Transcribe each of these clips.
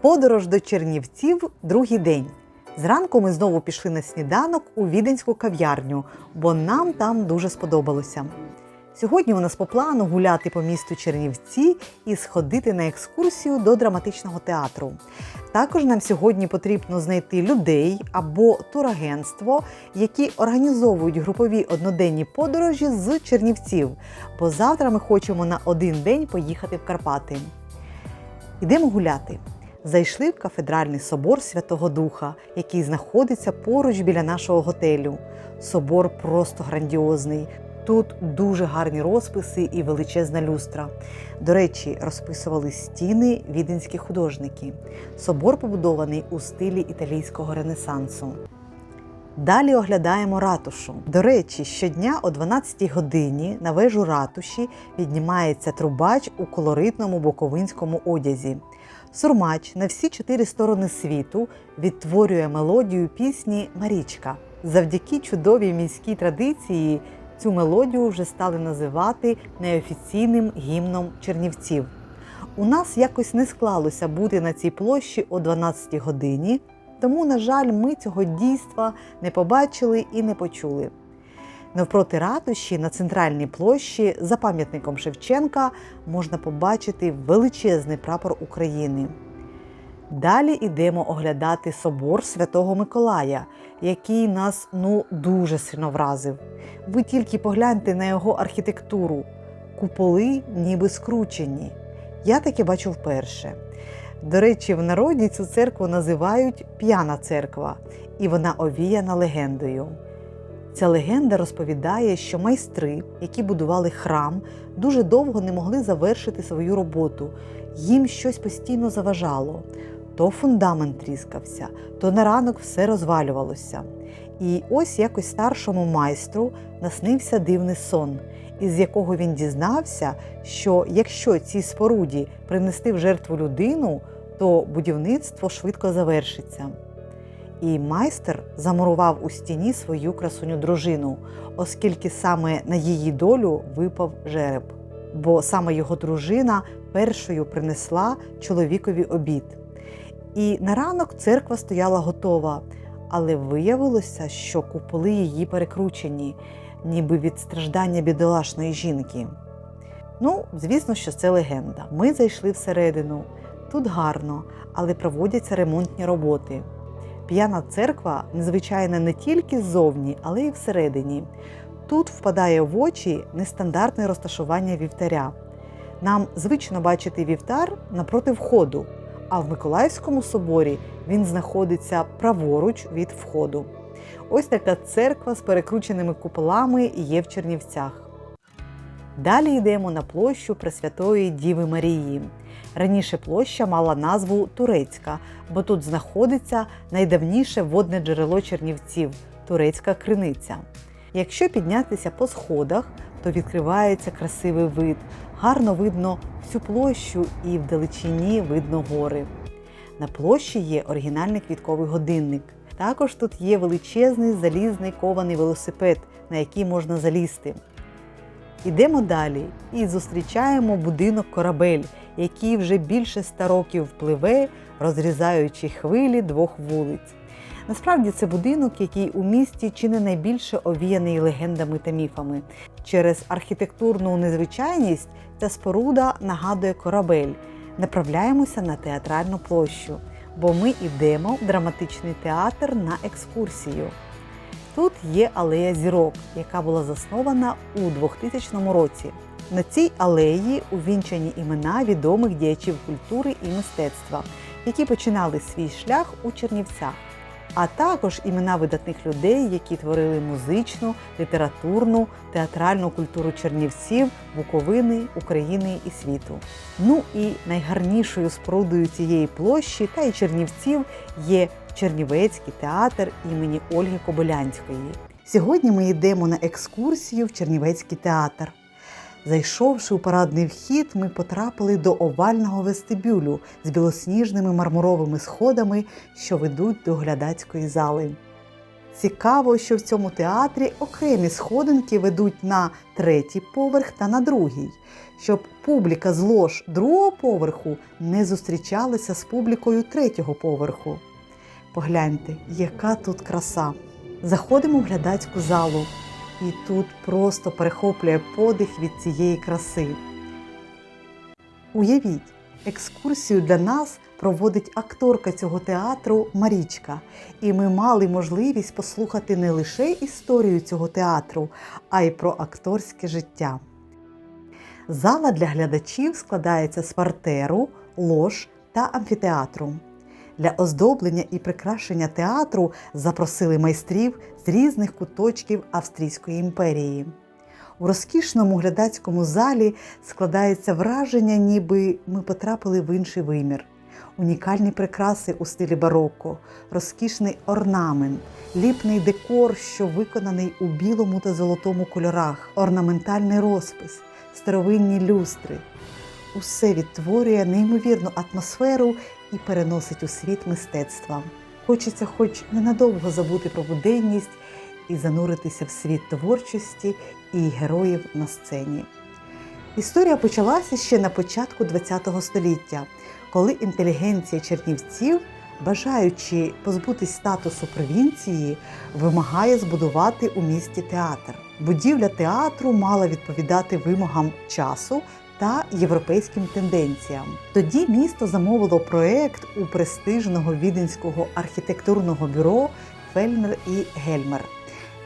Подорож до Чернівців другий день. Зранку ми знову пішли на сніданок у віденську кав'ярню, бо нам там дуже сподобалося. Сьогодні у нас по плану гуляти по місту Чернівці і сходити на екскурсію до драматичного театру. Також нам сьогодні потрібно знайти людей або турагентство, які організовують групові одноденні подорожі з Чернівців, бо завтра ми хочемо на один день поїхати в Карпати. Ідемо гуляти. Зайшли в кафедральний собор Святого Духа, який знаходиться поруч біля нашого готелю. Собор просто грандіозний. Тут дуже гарні розписи і величезна люстра. До речі, розписували стіни віденські художники. Собор побудований у стилі італійського ренесансу. Далі оглядаємо ратушу. До речі, щодня о 12 годині на вежу ратуші піднімається трубач у колоритному боковинському одязі. Сурмач на всі чотири сторони світу відтворює мелодію пісні Марічка. Завдяки чудовій міській традиції цю мелодію вже стали називати неофіційним гімном чернівців. У нас якось не склалося бути на цій площі о 12 годині, тому, на жаль, ми цього дійства не побачили і не почули. Навпроти ратуші на центральній площі за пам'ятником Шевченка можна побачити величезний прапор України. Далі йдемо оглядати собор Святого Миколая, який нас ну дуже сильно вразив. Ви тільки погляньте на його архітектуру. Куполи ніби скручені. Я таке бачу вперше. До речі, в народі цю церкву називають п'яна церква, і вона овіяна легендою. Ця легенда розповідає, що майстри, які будували храм, дуже довго не могли завершити свою роботу. Їм щось постійно заважало. То фундамент тріскався, то на ранок все розвалювалося. І ось якось старшому майстру наснився дивний сон, із якого він дізнався, що якщо цій споруді принести в жертву людину, то будівництво швидко завершиться. І майстер замурував у стіні свою красуню дружину, оскільки саме на її долю випав жереб, бо саме його дружина першою принесла чоловікові обід. І на ранок церква стояла готова, але виявилося, що куполи її перекручені, ніби від страждання бідолашної жінки. Ну, звісно, що це легенда. Ми зайшли всередину. Тут гарно, але проводяться ремонтні роботи. П'яна церква незвичайна не тільки ззовні, але й всередині. Тут впадає в очі нестандартне розташування вівтаря. Нам звично бачити вівтар напроти входу, а в Миколаївському соборі він знаходиться праворуч від входу. Ось така церква з перекрученими куполами є в Чернівцях. Далі йдемо на площу Пресвятої Діви Марії. Раніше площа мала назву Турецька, бо тут знаходиться найдавніше водне джерело Чернівців турецька криниця. Якщо піднятися по сходах, то відкривається красивий вид. Гарно видно всю площу і вдалечині видно гори. На площі є оригінальний квітковий годинник. Також тут є величезний залізний кований велосипед, на який можна залізти. Ідемо далі і зустрічаємо будинок корабель, який вже більше ста років пливе, розрізаючи хвилі двох вулиць. Насправді це будинок, який у місті чи не найбільше овіяний легендами та міфами. Через архітектурну незвичайність ця споруда нагадує корабель. Направляємося на театральну площу, бо ми йдемо в драматичний театр на екскурсію. Тут є алея зірок, яка була заснована у 2000 році. На цій алеї увінчані імена відомих діячів культури і мистецтва, які починали свій шлях у Чернівцях, а також імена видатних людей, які творили музичну, літературну, театральну культуру Чернівців, Буковини, України і світу. Ну і найгарнішою спорудою цієї площі та й Чернівців є Чернівецький театр імені Ольги Кобилянської. Сьогодні ми йдемо на екскурсію в Чернівецький театр. Зайшовши у парадний вхід, ми потрапили до овального вестибюлю з білосніжними мармуровими сходами, що ведуть до глядацької зали. Цікаво, що в цьому театрі окремі сходинки ведуть на третій поверх та на другий, щоб публіка з лож другого поверху не зустрічалася з публікою третього поверху. Погляньте, яка тут краса! Заходимо в глядацьку залу, і тут просто перехоплює подих від цієї краси. Уявіть, екскурсію для нас проводить акторка цього театру Марічка, і ми мали можливість послухати не лише історію цього театру, а й про акторське життя. Зала для глядачів складається з партеру, лож та амфітеатру. Для оздоблення і прикрашення театру запросили майстрів з різних куточків Австрійської імперії. У розкішному глядацькому залі складається враження, ніби ми потрапили в інший вимір. Унікальні прикраси у стилі бароко, розкішний орнамент, ліпний декор, що виконаний у білому та золотому кольорах, орнаментальний розпис, старовинні люстри. Усе відтворює неймовірну атмосферу і переносить у світ мистецтва. Хочеться, хоч ненадовго забути про буденність і зануритися в світ творчості і героїв на сцені. Історія почалася ще на початку ХХ століття, коли інтелігенція чернівців, бажаючи позбутись статусу провінції, вимагає збудувати у місті театр. Будівля театру мала відповідати вимогам часу та європейським тенденціям. Тоді місто замовило проект у престижного віденського архітектурного бюро Фельнер і Гельмер.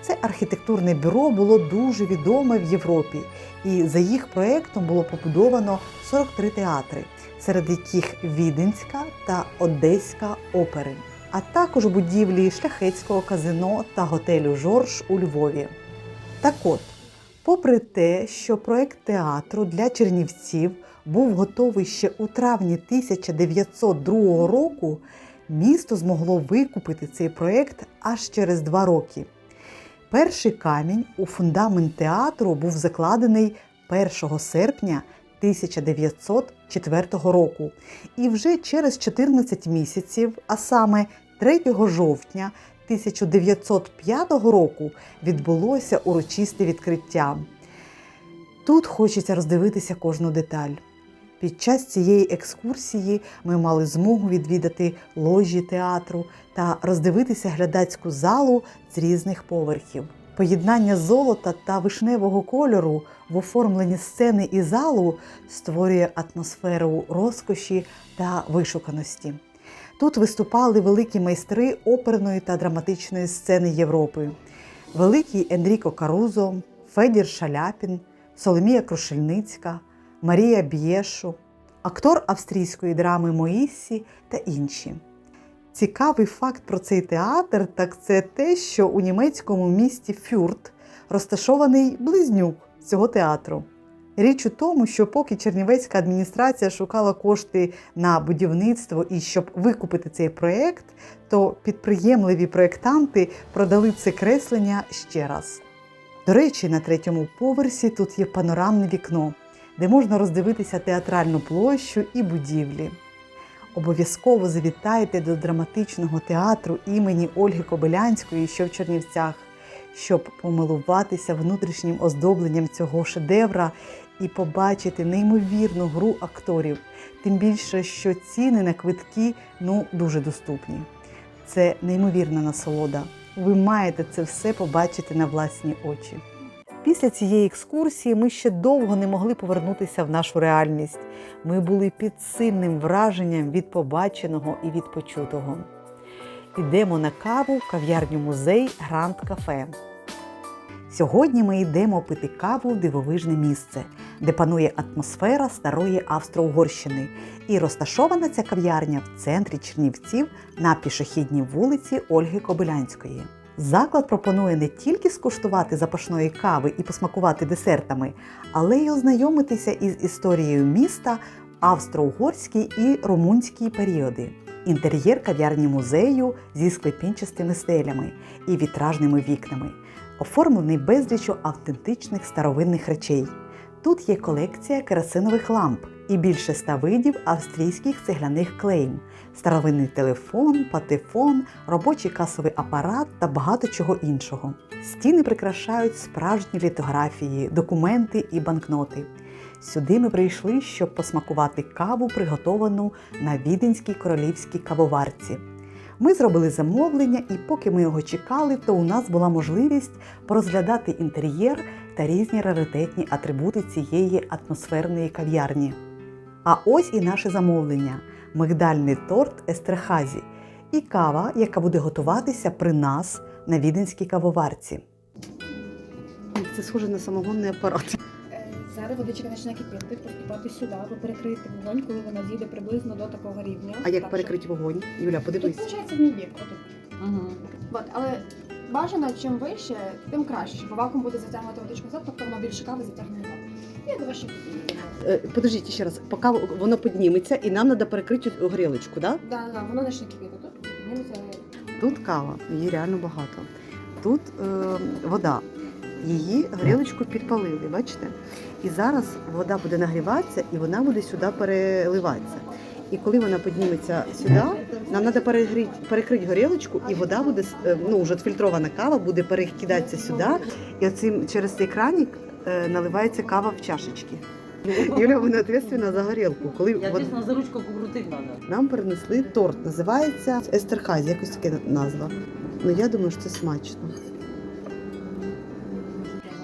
Це архітектурне бюро було дуже відоме в Європі, і за їх проектом було побудовано 43 театри, серед яких Віденська та Одеська опери, а також будівлі шляхетського казино та готелю Жорж у Львові. Так от, попри те, що проект театру для чернівців був готовий ще у травні 1902 року, місто змогло викупити цей проект аж через два роки. Перший камінь у фундамент театру був закладений 1 серпня 1904 року, і вже через 14 місяців, а саме 3 жовтня 1905 року, відбулося урочисте відкриття. Тут хочеться роздивитися кожну деталь. Під час цієї екскурсії ми мали змогу відвідати ложі театру та роздивитися глядацьку залу з різних поверхів. Поєднання золота та вишневого кольору в оформленні сцени і залу створює атмосферу розкоші та вишуканості. Тут виступали великі майстри оперної та драматичної сцени Європи: великий Енріко Карузо, Федір Шаляпін, Соломія Крушельницька, Марія Б'єшу, актор австрійської драми Моїссі та інші. Цікавий факт про цей театр так це те, що у німецькому місті Фюрт розташований близнюк цього театру. Річ у тому, що поки Чернівецька адміністрація шукала кошти на будівництво і щоб викупити цей проєкт, то підприємливі проєктанти продали це креслення ще раз. До речі, на третьому поверсі тут є панорамне вікно, де можна роздивитися театральну площу і будівлі. Обов'язково завітайте до драматичного театру імені Ольги Кобилянської, що в Чернівцях, щоб помилуватися внутрішнім оздобленням цього шедевра і побачити неймовірну гру акторів. Тим більше, що ціни на квитки ну дуже доступні. Це неймовірна насолода. Ви маєте це все побачити на власні очі. Після цієї екскурсії ми ще довго не могли повернутися в нашу реальність. Ми були під сильним враженням від побаченого і від почутого. Йдемо на каву в кав'ярню музей Гранд Кафе. Сьогодні ми йдемо пити каву в дивовижне місце, де панує атмосфера старої Австро-Угорщини. І розташована ця кав'ярня в центрі Чернівців на пішохідній вулиці Ольги Кобилянської. Заклад пропонує не тільки скуштувати запашної кави і посмакувати десертами, але й ознайомитися із історією міста в австро-угорській і румунській періоди. Інтер'єр кав'ярні музею зі склепінчастими стелями і вітражними вікнами, оформлений безліччю автентичних старовинних речей. Тут є колекція керосинових ламп і більше ста видів австрійських цегляних клейм, старовинний телефон, патефон, робочий касовий апарат та багато чого іншого. Стіни прикрашають справжні літографії, документи і банкноти. Сюди ми прийшли, щоб посмакувати каву, приготовану на віденській королівській кавоварці. Ми зробили замовлення, і поки ми його чекали, то у нас була можливість порозглядати інтер'єр та різні раритетні атрибути цієї атмосферної кав'ярні. А ось і наше замовлення мигдальний торт Естрехазі і кава, яка буде готуватися при нас на віденській кавоварці. Це схоже на самогонний апарат. Зараз водичка почне кипіти, поступати сюди, ви перекриєте вогонь, коли вона зійде приблизно до такого рівня. А як перекрити вогонь? Юля, щоб- Тут виходить в мій бік, отут. Угу. От, але бажано, чим вище, тим краще, бо вакуум буде затягувати водичку назад, тобто воно більше кави затягне назад. Я до вашої Е, Подождіть ще раз, поки воно підніметься, і нам треба перекрити горілочку, так? Да, да, воно почне кипіти. Тут підніметься. Тут кава, її реально багато. Тут е, вода. Її горілочку підпалили, бачите? І зараз вода буде нагріватися і вона буде сюди переливатися. І коли вона підніметься сюди, нам треба перекрити, перекрити горілочку, і вода буде е, ну, вже фільтрована кава, буде перекидатися сюди. І оцим через цей краник е, наливається кава в чашечки. Юля, вона відповідальна за горілку. Коли Я вод- дійсно за ручку покрутити треба. нам принесли торт. Називається Естерхазі, якось таке назва. Ну я думаю, що це смачно.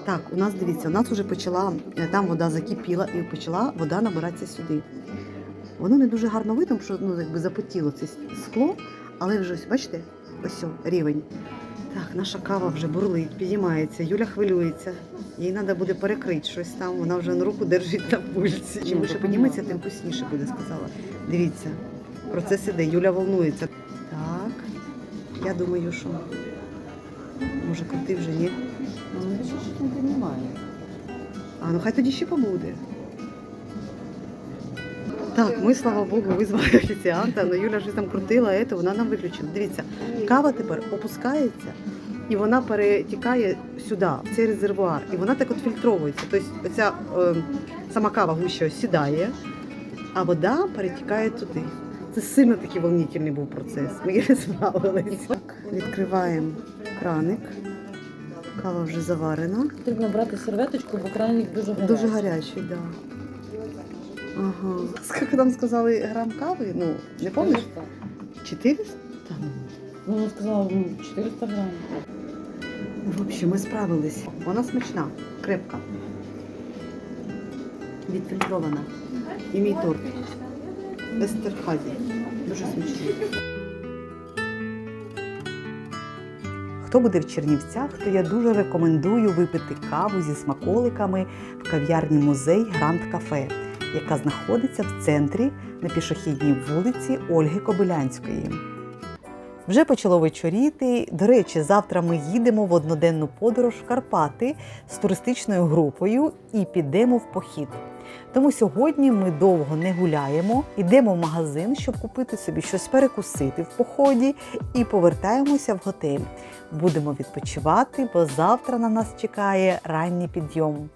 Так, у нас дивіться, у нас вже почала е, там вода закипіла і почала вода набиратися сюди. Воно не дуже гарно видно, що ну, якби запотіло це скло, але вже ось, бачите, ось рівень. Так, наша кава вже бурлить, підіймається, Юля хвилюється. Їй треба буде перекрити щось там, вона вже на руку держить на пульсі. Чим вище підніметься, тим вкусніше буде, сказала. Дивіться, процес іде, Юля волнується. Так, я думаю, що може крути вже ні. А, ну хай тоді ще побуде. Так, ми, слава Богу, визвали офіціанта, але Юля щось там крутила, ето, вона нам виключила. Дивіться, кава тепер опускається і вона перетікає сюди, в цей резервуар, і вона так от фільтровується. Тобто оця е, сама кава ось сідає, а вода перетікає туди. Це сильно такий волнительний був процес. Ми не справилися. Відкриваємо краник. Кава вже заварена. Потрібно брати серветочку, бо крайник дуже гарячий. Дуже гарячий, так. Да. Ага. Скільки там сказали грам кави? Ну, не пам'ятаєш? 400? Та ну. Ну, вона сказала, ну, 400 грамів. В общем, ми справились. Вона смачна, крепка. Відфільтрована. І мій торт. Естерхазі. Дуже смачний. Хто буде в Чернівцях, то я дуже рекомендую випити каву зі смаколиками в кав'ярні музей Гранд Кафе, яка знаходиться в центрі на пішохідній вулиці Ольги Кобилянської. Вже почало вечоріти. До речі, завтра ми їдемо в одноденну подорож в Карпати з туристичною групою і підемо в похід. Тому сьогодні ми довго не гуляємо, йдемо в магазин, щоб купити собі щось перекусити в поході, і повертаємося в готель. Будемо відпочивати, бо завтра на нас чекає ранній підйом.